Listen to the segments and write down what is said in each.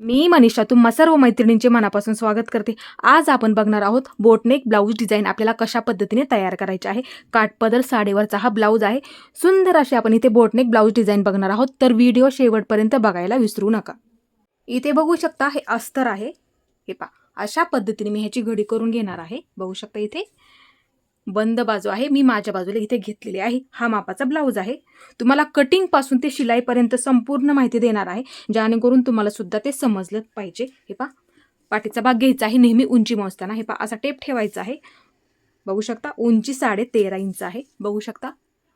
मी मनीषा तुम्हा सर्व मैत्रिणींचे मनापासून स्वागत करते. आज आपण बघणार आहोत बोटनेक ब्लाऊज डिझाईन आपल्याला कशा पद्धतीने तयार करायचे आहे. काटपदर साडेवरचा हा ब्लाऊज आहे. सुंदर असे आपण इथे बोटनेक ब्लाऊज डिझाईन बघणार आहोत. तर व्हिडिओ शेवटपर्यंत बघायला विसरू नका. इथे बघू शकता हे अस्तर आहे. हे पा अशा पद्धतीने मी ह्याची घडी करून घेणार आहे. बघू शकता इथे. बंद बाजू आहे मी माझ्या बाजूला इथे घेतलेली आहे. हा मापाचा ब्लाऊज आहे. तुम्हाला कटिंगपासून ते शिलाईपर्यंत संपूर्ण माहिती देणार आहे. जेणेकरून तुम्हाला सुद्धा ते समजलं पाहिजे. हे पा पाठीचा भाग घ्यायचा आहे नेहमी उंची मोजताना. हे पा असा टेप ठेवायचा आहे. बघू शकता उंची साडे तेरा इंच आहे. बघू शकता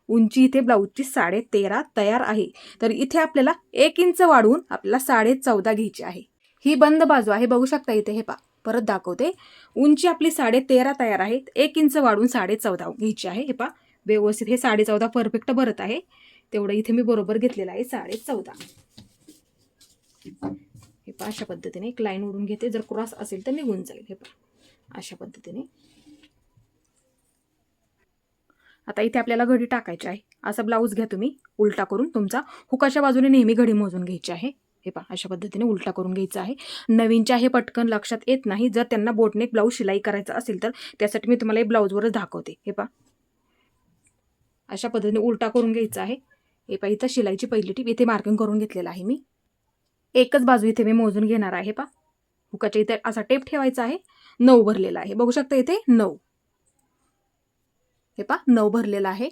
उंची इथे ब्लाऊजची साडे तेरा तयार आहे. तर इथे आपल्याला एक इंच वाढवून आपल्याला साडे चौदा घ्यायची आहे. ही बंद बाजू आहे. बघू शकता इथे हे पा परत दाखवते. उंची आपली साडे तेरा तयार आहे एक इंच वाढून साडे चौदा घ्यायची आहे. हे पा व्यवस्थित हे साडे चौदा परफेक्ट भरत आहे. तेवढं इथे मी बरोबर घेतलेलं आहे साडे चौदा हे पा अशा पद्धतीने एक लाईन उडून घेते. जर क्रॉस असेल तर निघून जाईल. हे पा अशा पद्धतीने. आता इथे आपल्याला घडी टाकायची आहे. असा ब्लाऊज घ्या तुम्ही उलटा करून तुमचा. हुकाच्या बाजूने नेहमी घडी मोजून घ्यायची आहे. हे पहा अशा पद्धतीने उलटा करून घ्यायचं आहे. नवीनच्या हे पटकन लक्षात येत नाही. जर त्यांना बोटनेक ब्लाऊज शिलाई करायचा असेल तर त्यासाठी मी तुम्हाला हे ब्लाऊजवरच दाखवते. हे पहा. अशा पद्धतीने उलटा करून घ्यायचा आहे. हे पहा इथं शिलाईची पहिली टीप इथे मार्किंग करून घेतलेलं आहे मी. एकच बाजू इथे मी मोजून घेणार आहे पा हुकाच्या इथे असा टेप ठेवायचा आहे. नऊ भरलेला आहे. बघू शकता इथे नऊ. हे पा नऊ भरलेला आहे.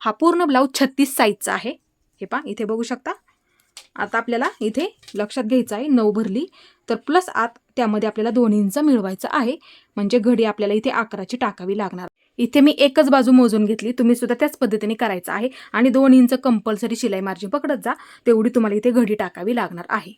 हा पूर्ण ब्लाऊज छत्तीस साईजचा आहे. हे पा इथे बघू शकता. आता आपल्याला इथे लक्षात घ्यायचं आहे नऊ भरली. तर प्लस आत त्यामध्ये आपल्याला दोन इंच मिळवायचं आहे. म्हणजे घडी आपल्याला इथे अकराची टाकावी लागणार. इथे मी एकच बाजू मोजून घेतली. तुम्ही सुद्धा त्याच पद्धतीने करायचं आहे. आणि दोन इंच कंपल्सरी शिलाई मार्जिन पकडत जा. तेवढी तुम्हाला इथे घडी टाकावी लागणार आहे.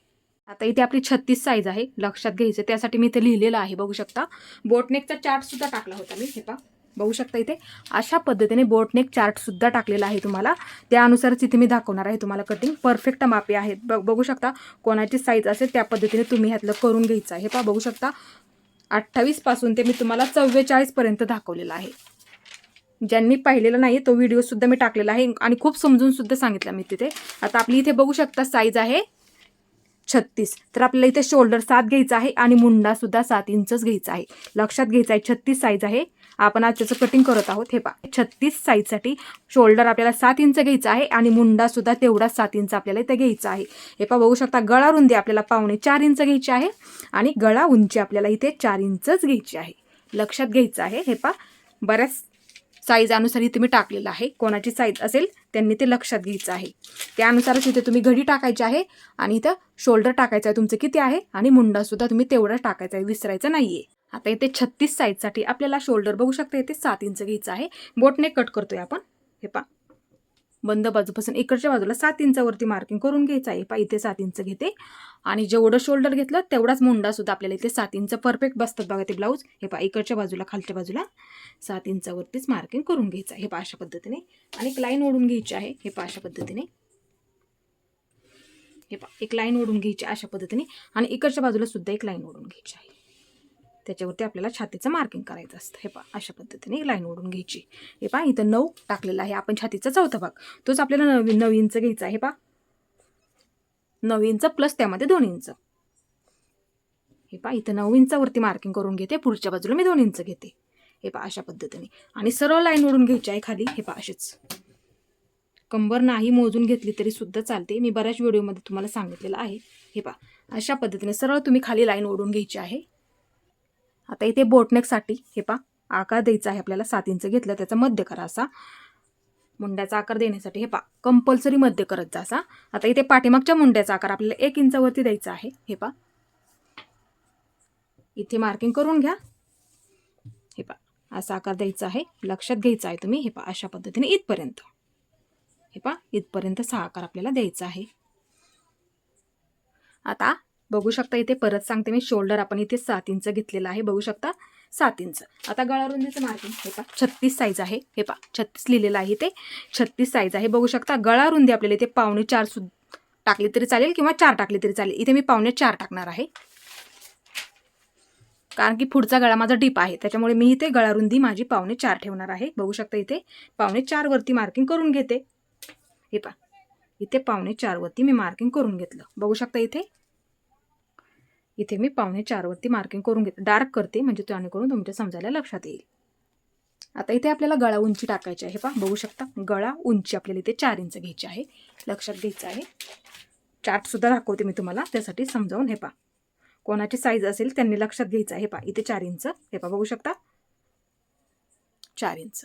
आता इथे आपली छत्तीस साईज आहे. लक्षात घ्यायचं त्यासाठी मी इथे लिहिलेलं आहे. बघू शकता. बोटनेकचा चार्ट सुद्धा टाकला होता मी. हे पा बघू शकता इथे. अशा पद्धतीने बोटनेक चार्टसुद्धा टाकलेला आहे तुम्हाला. त्यानुसारच इथे मी दाखवणार आहे तुम्हाला कटिंग परफेक्ट मापे आहेत. ब बघू शकता कोणाची साईज असेल त्या पद्धतीने तुम्ही ह्यातलं करून घ्यायचं आहे. पा बघू शकता. अठ्ठावीसपासून ते मी तुम्हाला चव्वेचाळीसपर्यंत दाखवलेलं आहे. ज्यांनी पाहिलेलं नाही तो व्हिडिओसुद्धा मी टाकलेला आहे. आणि खूप समजूनसुद्धा सांगितलं मी तिथे. आता आपली इथे बघू शकता साईज आहे छत्तीस. तर आपल्याला इथे शोल्डर सात घ्यायचा आहे आणि मुंडासुद्धा सात इंचच घ्यायचा आहे. लक्षात घ्यायचं आहे छत्तीस साईज आहे. आपण आज त्याचं कटिंग करत आहोत. हे पा छत्तीस साईजसाठी शोल्डर आपल्याला सात इंच घ्यायचा आहे आणि मुंडा सुद्धा तेवढाच सात इंच आपल्याला इथे घ्यायचा आहे. हे पा बघू शकता गळा रुंदी आपल्याला पावणे चार इंच घ्यायची आहे आणि गळा उंची आपल्याला इथे चार इंचच घ्यायची आहे. लक्षात घ्यायचं आहे. हे पा बऱ्याच साईज अनुसार इथे मी टाकलेलं आहे. कोणाची साईज असेल त्यांनी ते लक्षात घ्यायचं आहे. त्यानुसारच इथे तुम्ही घडी टाकायची आहे आणि इथं शोल्डर टाकायचं आहे. तुमचं किती आहे? आणि मुंडासुद्धा तुम्ही तेवढाच टाकायचा आहे. विसरायचं नाही आहे आता इथे छत्तीस साईजसाठी आपल्याला शोल्डर बघू शकता इथे सात इंच घ्यायचं आहे. बोटने कट करतोय आपण. हे पा बंद बाजूपासून इकडच्या बाजूला सात इंचावरती मार्किंग करून घ्यायचं आहे. पा इथे सात इंच घेते. आणि जेवढं शोल्डर घेतलं तेवढाच मुंडासुद्धा आपल्याला इथे सात इंच परफेक्ट बसतात बघा ते ब्लाऊज हे पा इकडच्या बाजूला खालच्या बाजूला सात इंचावरतीच मार्किंग करून घ्यायचं आहे. हे पा अशा पद्धतीने. आणि एक लाईन ओढून घ्यायची आहे. हे पा अशा पद्धतीने. हे पा एक लाईन ओढून घ्यायची अशा पद्धतीने. आणि इकडच्या बाजूला सुद्धा एक लाईन ओढून घ्यायची आहे. त्याच्यावरती आपल्याला छातीचं मार्किंग करायचं असतं. हे पा अशा पद्धतीने लाईन ओढून घ्यायची. हे पा इथं नऊ टाकलेला आहे. आपण छातीचा चौथा भाग. तोच आपल्याला नवीन नऊ इंच घ्यायचा आहे. पा नऊ इंच प्लस त्यामध्ये दोन इंच. हे पा इथं नऊ इंचावरती मार्किंग करून घेते. पुढच्या बाजूला मी दोन इंच घेते. हे पा अशा पद्धतीने. आणि सरळ लाईन ओढून घ्यायची आहे खाली. हे पा असेच कंबर नाही मोजून घेतली तरी सुद्धा चालते. मी बऱ्याच व्हिडिओमध्ये तुम्हाला सांगितलेलं आहे. हे पा अशा पद्धतीने सरळ तुम्ही खाली लाईन ओढून घ्यायची आहे. आता इथे बोटनेकसाठी हे पा आकार द्यायचा आहे आपल्याला सात इंच घेतलं त्याचा मध्य करा असा. मुंड्याचा आकार देण्यासाठी हे पा कंपल्सरी मध्य करत जा असा. आता इथे पाठीमागच्या मुंड्याचा आकार आपल्याला एक इंचावरती द्यायचा आहे हे पा इथे मार्किंग करून घ्या. हे पा असा आकार द्यायचा आहे लक्षात घ्यायचा आहे तुम्ही हे पा अशा पद्धतीने इथपर्यंत. हे पा इथपर्यंत सहा आकार आपल्याला द्यायचा आहे. आता बघू शकता इथे परत सांगते मी शोल्डर आपण इथे सात इंच घेतलेलं आहे बघू शकता? सात इंच. आता गळा रुंदीचं मार्किंग हे पा छत्तीस साईज आहे हे पा छत्तीस लिहिलेलं आहे ते छत्तीस साईज आहे. बघू शकता गळा रुंदी आपल्याला इथे पावणे चार सुद्धा टाकली तरी चालेल किंवा चार टाकली तरी चालेल. इथे मी पावणे चार टाकणार आहे. कारण की पुढचा गळा माझा डीप आहे त्याच्यामुळे मी इथे गळा रुंदी माझी पावणे चार ठेवणार आहे. बघू शकता इथे पावणे चार वरती मार्किंग करून घेते. हे पा इथे पावणे चार वरती मी मार्किंग करून घेतलं. बघू शकता इथे. इथे मी पावणे चारवरती मार्किंग करून घेते. डार्क करते म्हणजे जेणेकरून तुमच्या समजायला लक्षात येईल. आता इथे आपल्याला गळा उंची टाकायची आहे. पहा बघू शकता. गळा उंची आपल्याला इथे चार इंच घ्यायची आहे. लक्षात घ्यायचं आहे. चार्टसुद्धा दाखवते मी तुम्हाला. त्यासाठी समजावून हे पा कोणाची साईज असेल त्यांनी लक्षात घ्यायचं आहे. पा इथे चार इंच. हे पा बघू शकता. चार इंच.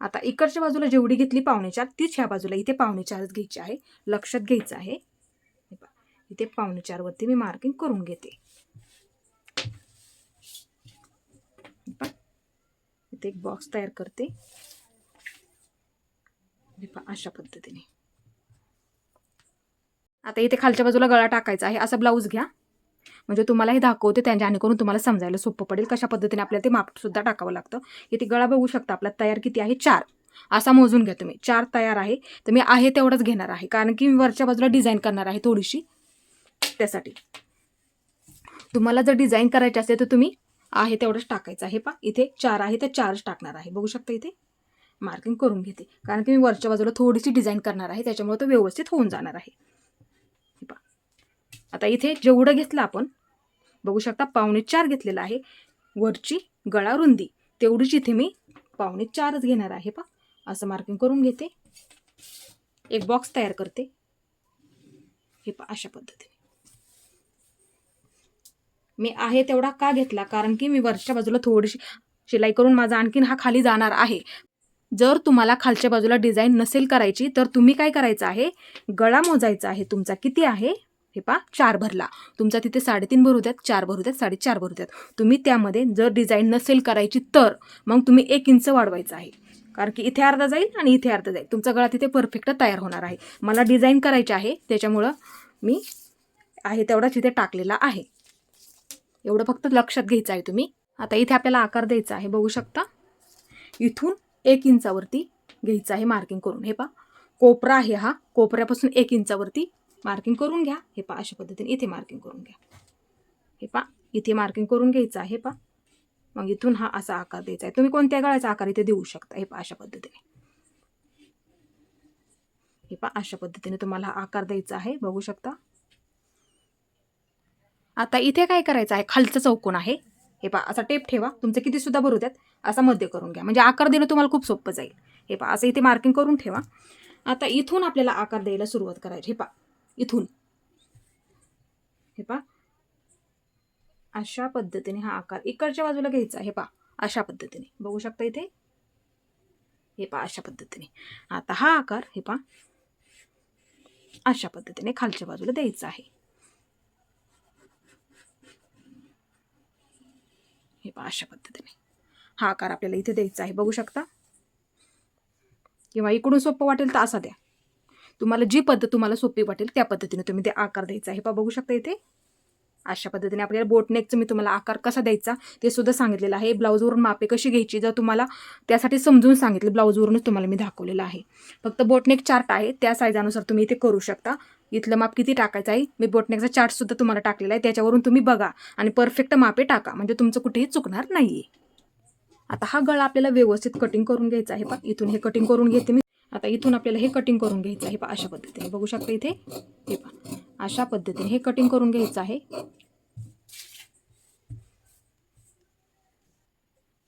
आता इकडच्या बाजूला जेवढी घेतली पावणे चार तीच ह्या बाजूला इथे पावणे चारच घ्यायची आहे. लक्षात घ्यायचं आहे. इथे पावणे चारवरती मी मार्किंग करून घेते. इथे एक बॉक्स तयार करते. अशा पद्धतीने. आता इथे खालच्या बाजूला गळा टाकायचा आहे असा ब्लाऊज घ्या. म्हणजे तुम्हाला हे दाखवते त्यांच्या जेणेकरून तुम्हाला समजायला सोपं पडेल कशा पद्धतीने आपल्याला ते मापसुद्धा टाकावं लागतं. इथे गळा बघू शकता आपला तयार किती आहे? चार. असा मोजून घ्या तुम्ही. चार तयार आहे. तर मी आहे तेवढंच घेणार आहे. कारण की मी वरच्या बाजूला डिझाईन करणार आहे थोडीशी. त्यासाठी. तुम्हाला जर डिझाईन करायची असेल तर तुम्ही आहे तेवढंच टाकायचं आहे. पा इथे चार आहे तर चारच टाकणार आहे. बघू शकता इथे? मार्किंग करून घेते. कारण की मी वरच्या बाजूला थोडीशी डिझाईन करणार आहे त्याच्यामुळे तो व्यवस्थित होऊन जाणार आहे. हे पहा. आता इथे जेवढं घेतलं आपण बघू शकता पावणे चार घेतलेलं आहे. वरची गळा रुंदी तेवढीच इथे मी पावणे चारच घेणार आहे. पा असं मार्किंग करून घेते. एक बॉक्स तयार करते. हे पा अशा पद्धतीने. मी आहे तेवढा का घेतला? कारण की मी वरच्या बाजूला थोडीशी शिलाई करून माझा आणखीन हा खाली जाणार आहे. जर तुम्हाला खालच्या बाजूला डिझाईन नसेल करायची तर तुम्ही काय करायचं आहे? गळा मोजायचा आहे तुमचा. किती आहे? हे पा चार भरला. तुमचा तिथे साडेतीन भरू द्यात चार भरू द्यात साडेचार भरू द्यात. तुम्ही त्यामध्ये जर डिझाईन नसेल करायची तर मग तुम्ही एक इंच वाढवायचं आहे. कारण की इथे अर्धा जाईल आणि इथे अर्धा जाईल. तुमचा गळा तिथे परफेक्ट तयार होणार आहे. मला डिझाईन करायची आहे त्याच्यामुळं मी आहे तेवढाच इथे टाकलेला आहे. एवढं फक्त लक्षात घ्यायचं आहे तुम्ही. आता इथे आपल्याला आकार द्यायचा आहे. बघू शकता. इथून एक इंचावरती घ्यायचं आहे मार्किंग करून. हे पा कोपरा आहे हा. कोपऱ्यापासून एक इंचावरती मार्किंग करून घ्या. हे पा अशा पद्धतीने इथे मार्किंग करून घ्या. हे पा इथे मार्किंग करून घ्यायचं आहे. पा मग इथून हा असा आकार द्यायचा आहे. तुम्ही कोणत्या गळ्याचा आकार इथे देऊ शकता? हे पा अशा पद्धतीने. हे पा अशा पद्धतीने तुम्हाला हा आकार द्यायचा आहे. बघू शकता. आता इथे काय करायचं आहे? खालचं चौकोन आहे. हे पा असा टेप ठेवा. तुमचं किती सुद्धा भरू द्यात. असा मध्य करून घ्या. म्हणजे आकार देणं तुम्हाला खूप सोपं जाईल. हे पा असं इथे मार्किंग करून ठेवा. आता इथून आपल्याला आकार द्यायला सुरुवात करायची. हे पा इथून. हे पा अशा पद्धतीने हा आकार इकडच्या बाजूला घ्यायचा. हे पा अशा पद्धतीने. बघू शकता इथे? हे पा अशा पद्धतीने. आता हा आकार हे पा अशा पद्धतीने खालच्या बाजूला द्यायचा आहे. हे पहा अशा पद्धतीने. हा आकार आपल्याला इथे द्यायचा आहे. बघू शकता? किंवा इकडून सोपं वाटेल तर असा द्या. तुम्हाला जी पद्धत तुम्हाला सोपी वाटेल त्या पद्धतीने तुम्ही ते आकार द्यायचा आहे. पहा बघू शकता इथे? अशा पद्धतीने आपल्याला बोटनेकचं मी तुम्हाला आकार कसा द्यायचा ते सुद्धा सांगितलेलं आहे. ब्लाऊजवरून मापे कशी घ्यायची जर तुम्हाला त्यासाठी समजून सांगितलं ब्लाऊजवरूनच तुम्हाला मी दाखवलेलं आहे. फक्त बोटनेक चार्ट आहे त्या साईजानुसार तुम्ही इथे करू शकता. इथलं माप किती टाकायचं आहे मी बोटनेकचा चार्टसुद्धा तुम्हाला टाकलेला आहे. त्याच्यावरून तुम्ही बघा आणि परफेक्ट मापे टाका म्हणजे तुमचं कुठेही चुकणार नाही आहे आता हा गळा आपल्याला व्यवस्थित कटिंग करून घ्यायचा आहे. पण इथून हे कटिंग करून घेते मी. आता इथून आपल्याला हे कटिंग करून घ्यायचं आहे. पा अशा पद्धतीने. बघू शकता इथे? हे पा अशा पद्धतीने हे कटिंग करून घ्यायचं आहे.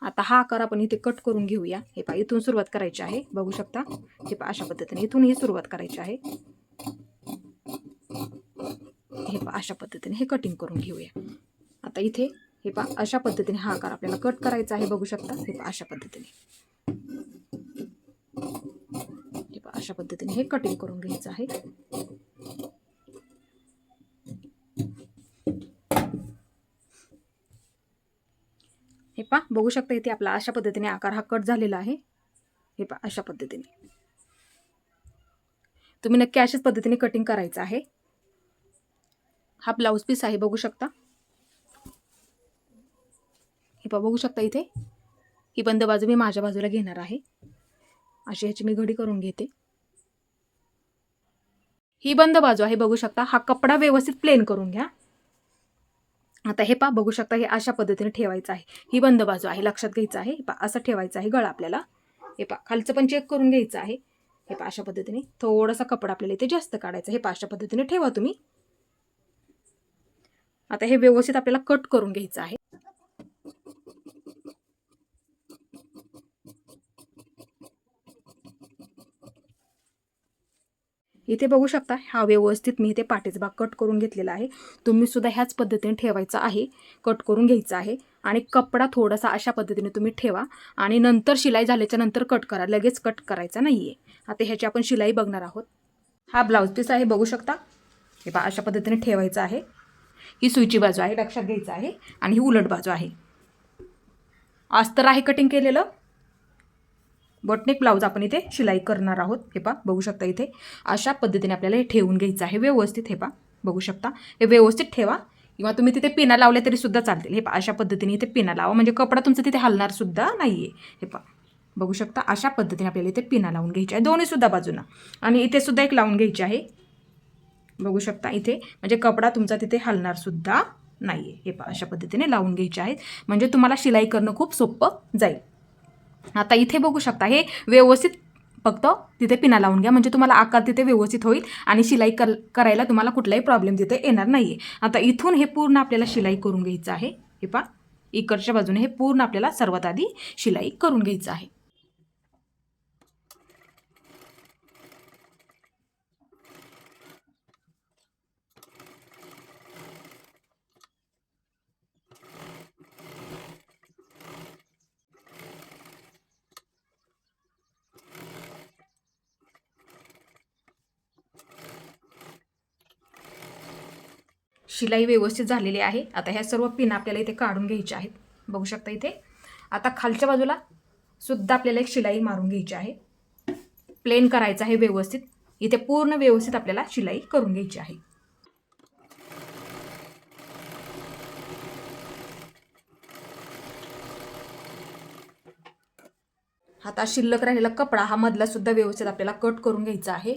आता हा आकार आपण इथे कट करून घेऊया. हे पा इथून सुरुवात करायची आहे. बघू शकता? हे पा अशा पद्धतीने. इथून ही सुरुवात करायची आहे. हे पा अशा पद्धतीने हे कटिंग करून घेऊया. आता इथे हे पा अशा पद्धतीने हा आकार आपल्याला कट करायचा आहे. बघू शकता? हे पा अशा पद्धतीने. अशा पद्धतीने हे कटिंग करून घ्यायचं आहे. हे पा बघू शकता इथे आपला अशा पद्धतीने आकार हा कट झालेला आहे. हे पा अशा पद्धतीने. तुम्ही नक्की अशाच पद्धतीने कटिंग करायचं आहे. हा ब्लाऊज पीस आहे बघू शकता. हे पा बघू शकता इथे. ही बंद बाजू मी माझ्या बाजूला घेणार आहे. अशी ह्याची मी घडी करून घेते. ही बंद बाजू आहे बघू शकता. हा कपडा व्यवस्थित प्लेन करून घ्या. आता हे पा बघू शकता हे अशा पद्धतीने ठेवायचं आहे. ही बंद बाजू आहे लक्षात घ्यायचं आहे. हे पा असं ठेवायचं आहे गळा आपल्याला. हे पा खालचं पण चेक करून घ्यायचं आहे. हे पा अशा पद्धतीने थोडासा कपडा आपल्याला इथे जास्त काढायचा हे पा अशा पद्धतीने ठेवा तुम्ही. आता हे व्यवस्थित आपल्याला कट करून घ्यायचं आहे. इथे बघू शकता हा व्यवस्थित मी इथे पाठीचा भाग कट करून घेतलेला आहे. तुम्ही सुद्धा ह्याच पद्धतीने ठेवायचा आहे कट करून घ्यायचा आहे. आणि कपडा थोडासा अशा पद्धतीने तुम्ही ठेवा. आणि नंतर शिलाई झाल्याच्यानंतर कट करा. लगेच कट करायचा नाही आहे आता ह्याची आपण शिलाई बघणार आहोत. हा ब्लाऊज पीस आहे बघू शकता. हे बा अशा पद्धतीने ठेवायचं आहे. ही सुईची बाजू आहे लक्षात घ्यायचं आहे. आणि ही उलट बाजू आहे. अस्तर आहे कटिंग केलेलं. बॉटनेक ब्लाऊज आपण इथे शिलाई करणार आहोत. हे पा बघू शकता इथे. अशा पद्धतीने आपल्याला हे ठेवून घ्यायचं आहे. व्यवस्थित हे पा बघू शकता. हे व्यवस्थित ठेवा. किंवा तुम्ही तिथे पिना लावले तरी सुद्धा चालतील. हे पा अशा पद्धतीने इथे पिना लावा. म्हणजे कपडा तुमचा तिथे हलणार सुद्धा नाही आहे हे पा बघू शकता. अशा पद्धतीने आपल्याला इथे पिना लावून घ्यायची आहे. दोन्ही सुद्धा बाजूना. आणि इथे सुद्धा एक लावून घ्यायची आहे. बघू शकता इथे. म्हणजे कपडा तुमचा तिथे हलणार सुद्धा नाही आहे हे पा अशा पद्धतीने लावून घ्यायचे आहेत. म्हणजे तुम्हाला शिलाई करणं खूप सोपं जाईल. आता इथे बघू शकता हे व्यवस्थित फक्त तिथे पिना लावून घ्या. म्हणजे तुम्हाला आकार तिथे व्यवस्थित होईल आणि शिलाई कर करायला तुम्हाला कुठलाही प्रॉब्लेम तिथे येणार नाही आहे आता इथून हे पूर्ण आपल्याला शिलाई करून घ्यायचं आहे. हे पा इकडच्या बाजूने हे पूर्ण आपल्याला सर्वात आधी शिलाई करून घ्यायचं आहे. शिलाई व्यवस्थित झालेली आहे. आता ह्या सर्व पिन आपल्याला इथे काढून घ्यायच्या आहेत. बघू शकता इथे. आता खालच्या बाजूला सुद्धा आपल्याला एक शिलाई मारून घ्यायची आहे. प्लेन करायचं आहे व्यवस्थित. इथे पूर्ण व्यवस्थित आपल्याला शिलाई करून घ्यायची आहे. आता शिल्लक राहिलेला कपडा हा मधला सुद्धा व्यवस्थित आपल्याला कट करून घ्यायचा आहे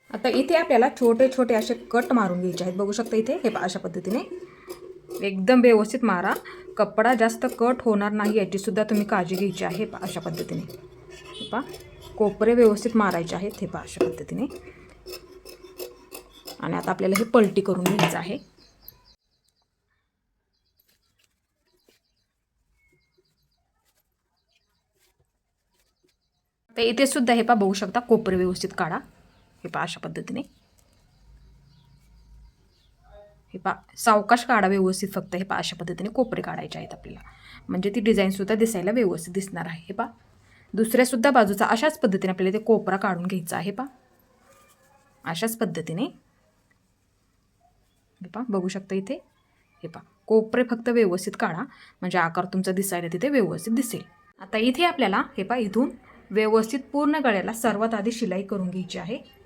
आता इथे आपल्याला छोटे छोटे असे कट मारून घ्यायचे आहेत. बघू शकता इथे हे पहा अशा पद्धतीने. एकदम व्यवस्थित मारा. कपडा जास्त कट होणार नाही याचीसुद्धा तुम्ही काळजी घ्यायची आहे पा अशा पद्धतीने. हे पहा कोपरे व्यवस्थित मारायचे आहेत हे पा अशा पद्धतीने. आणि आता आपल्याला हे पलटी करून घ्यायचं आहे. तर इथे सुद्धा हे पहा बघू शकता कोपरे व्यवस्थित काढा. हे पहा अशा पद्धतीने. हे पा सावकाश काढा व्यवस्थित फक्त. हे पा अशा पद्धतीने कोपरे काढायचे आहेत आपल्याला. म्हणजे ती डिझाईनसुद्धा दिसायला व्यवस्थित दिसणार आहे. हे पा दुसऱ्यासुद्धा बाजूचा अशाच पद्धतीने आपल्याला ते कोपरा काढून घ्यायचा आहे. पा अशाच पद्धतीने. हे पा बघू शकता इथे. हे पा कोपरे फक्त व्यवस्थित काढा. म्हणजे आकार तुमचा दिसायला तिथे व्यवस्थित दिसेल. आता इथे आपल्याला हे पा इथून व्यवस्थित पूर्ण गळ्याला सर्वात आधी शिलाई करून घ्यायची आहे.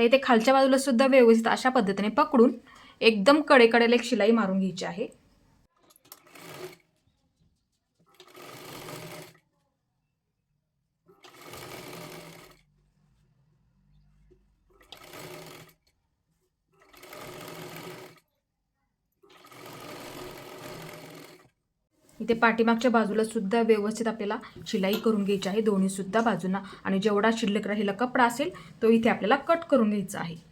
आता इथे खालच्या बाजूला सुद्धा व्यवस्थित अशा पद्धतीने पकडून एकदम कडेकडेला एक शिलाई मारून घ्यायची आहे. इथे पाठीमागच्या बाजूला सुद्धा व्यवस्थित आपल्याला शिलाई करून घ्यायची आहे. दोन्ही सुद्धा बाजूंना. आणि जेवढा शिल्लक राहिला कपडा असेल तो इथे आपल्याला कट करून घ्यायचा आहे.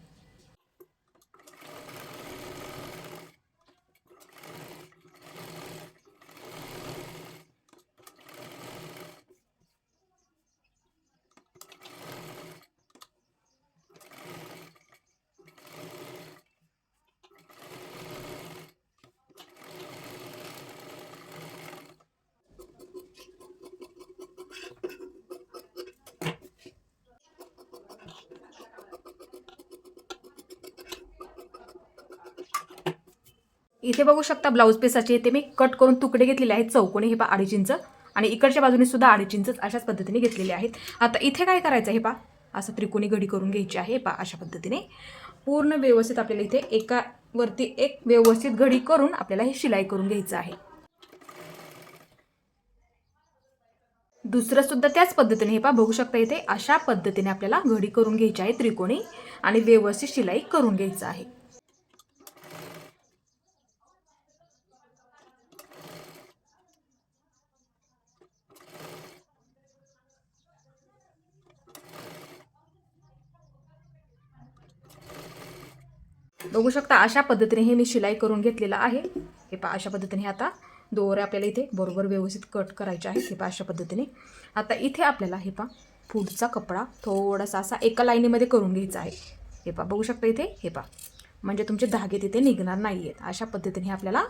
इथे बघू शकता ब्लाऊज पीसाचे इथे मी कट करून तुकडे घेतलेले आहेत. चौकोनी हे पा अडीच इंच. आणि इकडच्या बाजूने सुद्धा अडीच इंच अशाच पद्धतीने घेतलेले आहेत. आता इथे काय करायचं हे पा असं त्रिकोणी घडी करून घ्यायची आहे पा अशा पद्धतीने. पूर्ण व्यवस्थित आपल्याला इथे एका वरती एक व्यवस्थित घडी करून आपल्याला हे शिलाई करून घ्यायचं आहे. दुसरं सुद्धा त्याच पद्धतीने हे पा बघू शकता इथे अशा पद्धतीने आपल्याला घडी करून घ्यायची आहे त्रिकोणी आणि व्यवस्थित शिलाई करून घ्यायचं आहे. बघू शकता अशा पद्धतीने हे मी शिलाई करून घेतलेलं आहे. हे पहा अशा पद्धतीने आता दोरे आपल्याला इथे बरोबर व्यवस्थित कट करायचे आहेत. हे पा अशा पद्धतीने. आता इथे आपल्याला हे पहा पुढचा कपडा थोडासा असा एका लाईनीमध्ये करून घ्यायचा आहे. हे पहा बघू शकता इथे हे पहा. म्हणजे तुमचे धागे तिथे निघणार नाही आहेत अशा पद्धतीने हे आपल्याला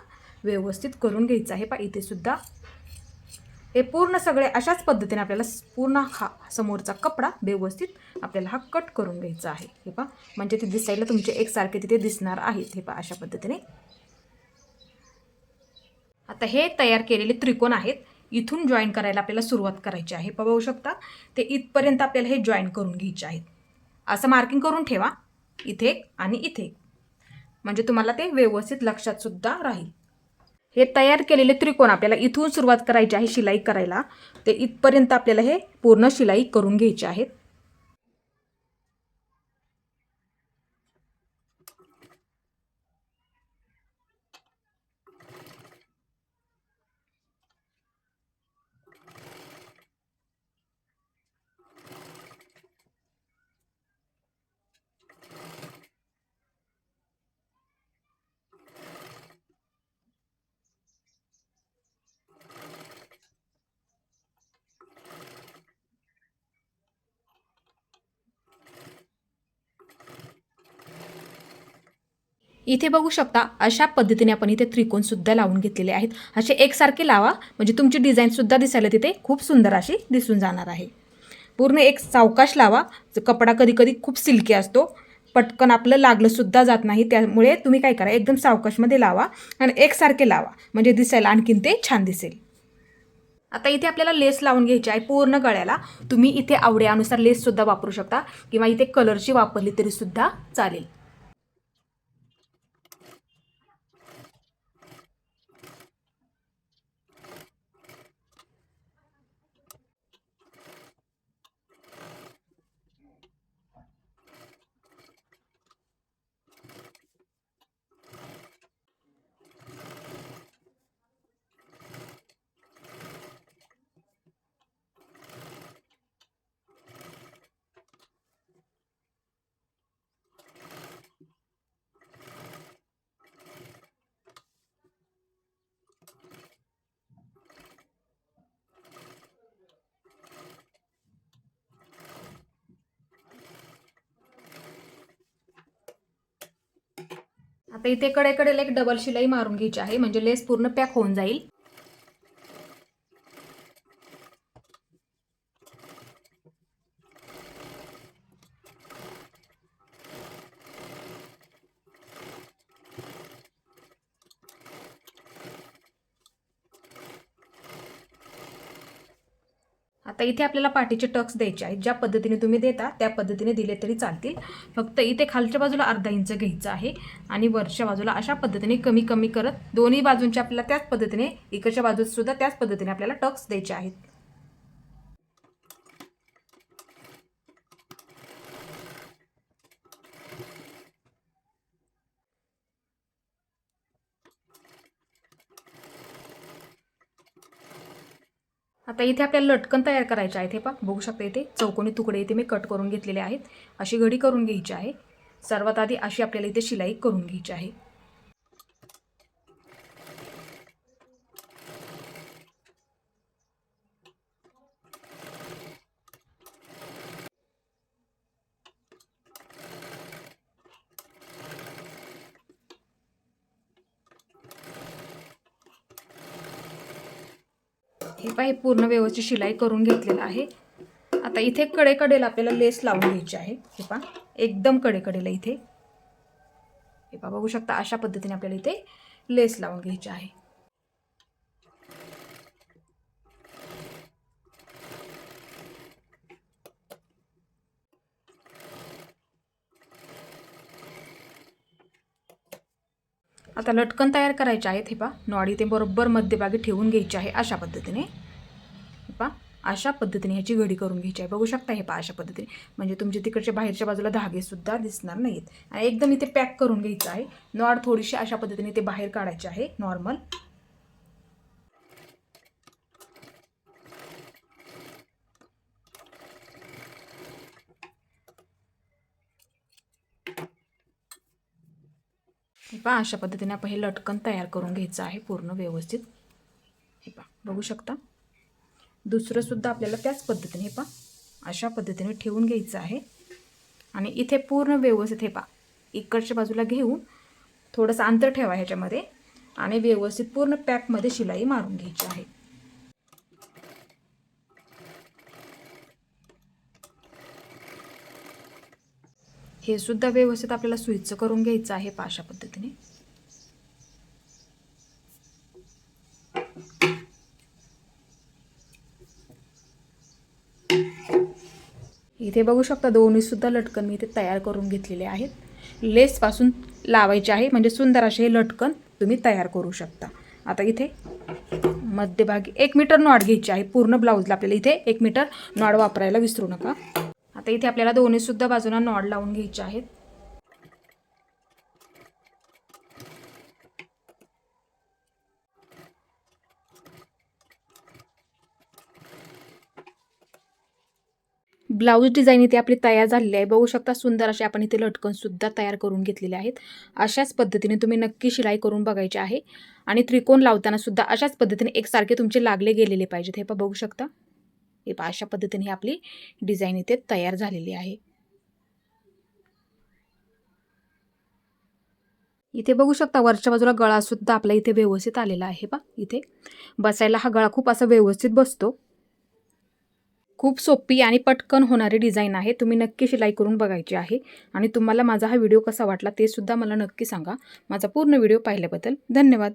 व्यवस्थित करून घ्यायचं आहे. पहा इथे सुद्धा हे पूर्ण सगळे अशाच पद्धतीने आपल्याला पूर्ण हा समोरचा कपडा व्यवस्थित आपल्याला हा कट करून घ्यायचा आहे. हे पहा. म्हणजे ते दिसायला तुमचे एकसारखे तिथे दिसणार आहेत. हे पहा अशा पद्धतीने. आता हे तयार केलेले त्रिकोण आहेत. इथून जॉईन करायला आपल्याला सुरुवात करायची आहे. बघू शकता. ते इथपर्यंत आपल्याला हे जॉईन करून घ्यायचे आहेत. असं मार्किंग करून ठेवा. इथे आणि इथे म्हणजे तुम्हाला ते व्यवस्थित लक्षात सुद्धा राहील. हे तयार केलेले त्रिकोण आपल्याला इथून सुरुवात करायची आहे शिलाई करायला. ते इथपर्यंत आपल्याला हे पूर्ण शिलाई करून घ्यायची आहेत. इथे बघू शकता अशा पद्धतीने आपण इथे त्रिकोण सुद्धा लावून घेतलेले आहेत. असे एकसारखे लावा म्हणजे तुमची डिझाईन सुद्धा दिसायला तिथे खूप सुंदर अशी दिसून जाणार आहे. पूर्ण एक सावकाश लावा. कपडा कधी कधी खूप सिल्की असतो. पटकन आपलं लागलंसुद्धा जात नाही. त्यामुळे तुम्ही काय करा एकदम सावकाशमध्ये लावा आणि एकसारखे लावा. म्हणजे दिसायला आणखीन ते छान दिसेल. आता इथे आपल्याला लेस लावून घ्यायची आहे पूर्ण गळ्याला. तुम्ही इथे आवड्यानुसार लेससुद्धा वापरू शकता किंवा इथे कलरची वापरली तरीसुद्धा चालेल. आता इथे कडेकडेला एक डबल शिलाई मारून घ्यायची आहे. म्हणजे लेस पूर्ण पॅक होऊन जाईल. इथे आपल्याला पाठीचे टक्स द्यायचे आहेत. ज्या पद्धतीने तुम्ही देता त्या पद्धतीने दिले तरी चालतील. फक्त इथे खालच्या बाजूला अर्धा इंच घ्यायचं आहे आणि वरच्या बाजूला अशा पद्धतीने कमी कमी करत दोन्ही बाजूंच्या आपल्याला त्याच पद्धतीने इकडच्या बाजूत सुद्धा त्याच पद्धतीने आपल्याला टक्स द्यायचे आहेत. आता इथे आपल्याला लटकन तयार करायचे आहेत हे पा बघू शकता इथे चौकोनी तुकडे इथे मी कट करून घेतलेले आहेत. अशी घडी करून घ्यायची आहे. सर्वात आधी अशी आपल्याला इथे शिलाई करून घ्यायची आहे. हे पाय हे पूर्ण व्यवस्थित शिलाई करून घेतलेलं आहे. आता इथे कडेकडेला आपल्याला लेस लावून घ्यायची आहे. हे पा एकदम कडेकडेला इथे. हे पा बघू शकता अशा पद्धतीने आपल्याला इथे लेस लावून घ्यायची आहे. आता लटकन तयार करायचे आहेत हे पा नॉडी ते बरोबर मध्यभागी ठेवून घ्यायची आहे अशा पद्धतीने. हे पा अशा पद्धतीने ह्याची घडी करून घ्यायची आहे. बघू शकता हे पा अशा पद्धतीने. म्हणजे तुमच्या तिकडच्या बाहेरच्या बाजूला धागेसुद्धा दिसणार नाहीत. आणि एकदम इथे पॅक करून घ्यायचं आहे. नॉड थोडीशी अशा पद्धतीने ते बाहेर काढायचे आहे. नॉर्मल. पहा अशा पद्धतीने आपण हे लटकन तयार करून घ्यायचं आहे पूर्ण व्यवस्थित. हे पहा बघू शकता. दुसरंसुद्धा आपल्याला त्याच पद्धतीने हे पहा अशा पद्धतीने ठेवून घ्यायचं आहे. आणि इथे पूर्ण व्यवस्थित हे पहा इकडच्या बाजूला घेऊन थोडंसं अंतर ठेवा ह्याच्यामध्ये. आणि व्यवस्थित पूर्ण पॅकमध्ये शिलाई मारून घ्यायची आहे. हे सुद्धा व्यवस्थित आपल्याला सुईचं करून घ्यायचं आहे पाशा अशा पद्धतीने. इथे बघू शकता दोन्ही सुद्धा लटकन मी इथे तयार करून घेतलेले आहेत. लेसपासून लावायचे आहे म्हणजे सुंदर असे हे लटकन तुम्ही तयार करू शकता. आता इथे मध्यभागी एक मीटर नॉड घ्यायची आहे पूर्ण ब्लाऊजला आपल्याला इथे एक मीटर नॉड वापरायला विसरू नका. तर इथे आपल्याला दोन्हीसुद्धा बाजूला नॉड लावून घ्यायचे आहेत. ब्लाऊज डिझाईन इथे आपली तयार झालेली आहे. बघू शकता सुंदर असे आपण इथे लटकन सुद्धा तयार करून घेतलेले आहेत. अशाच पद्धतीने तुम्ही नक्की शिलाई करून बघायची आहे. आणि त्रिकोण लावताना सुद्धा अशाच पद्धतीने एकसारखे तुमचे लागले गेलेले पाहिजेत. हे पण बघू शकता. हे पहा अशा पद्धतीने ही आपली डिझाईन इथे तयार झालेली आहे. इथे बघू शकता वरच्या बाजूला गळा सुद्धा आपला इथे व्यवस्थित आलेला आहे बा इथे. बसायला हा गळा खूप असा व्यवस्थित बसतो. खूप सोपी आणि पटकन होणारी डिझाईन आहे तुम्ही नक्की शिलाई करून बघायची आहे. आणि तुम्हाला माझा हा व्हिडिओ कसा वाटला ते सुद्धा मला नक्की सांगा. माझा पूर्ण व्हिडिओ पाहिल्याबद्दल धन्यवाद.